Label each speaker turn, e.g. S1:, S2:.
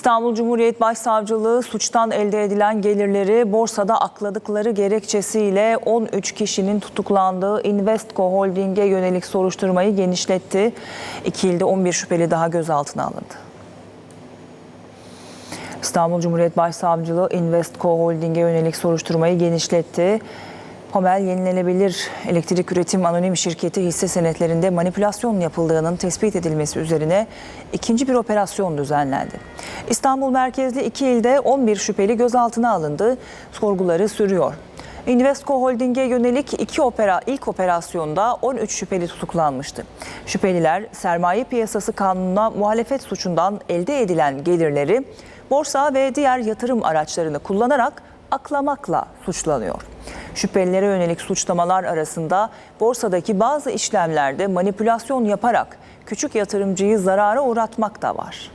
S1: İstanbul Cumhuriyet Başsavcılığı suçtan elde edilen gelirleri borsada akladıkları gerekçesiyle 13 kişinin tutuklandığı Investco Holding'e yönelik soruşturmayı genişletti. İki ilde 11 şüpheli daha gözaltına alındı. İstanbul Cumhuriyet Başsavcılığı Investco Holding'e yönelik soruşturmayı genişletti. Homel Yenilenebilir Elektrik Üretim Anonim Şirketi hisse senetlerinde manipülasyon yapıldığının tespit edilmesi üzerine ikinci bir operasyon düzenlendi. İstanbul merkezli iki ilde 11 şüpheli gözaltına alındı. Sorguları sürüyor. Investco Holding'e yönelik iki opera, ilk operasyonda 13 şüpheli tutuklanmıştı. Şüpheliler sermaye piyasası kanununa muhalefet suçundan elde edilen gelirleri borsa ve diğer yatırım araçlarını kullanarak aklamakla suçlanıyor. Şüphelilere yönelik suçlamalar arasında borsadaki bazı işlemlerde manipülasyon yaparak küçük yatırımcıyı zarara uğratmak da var.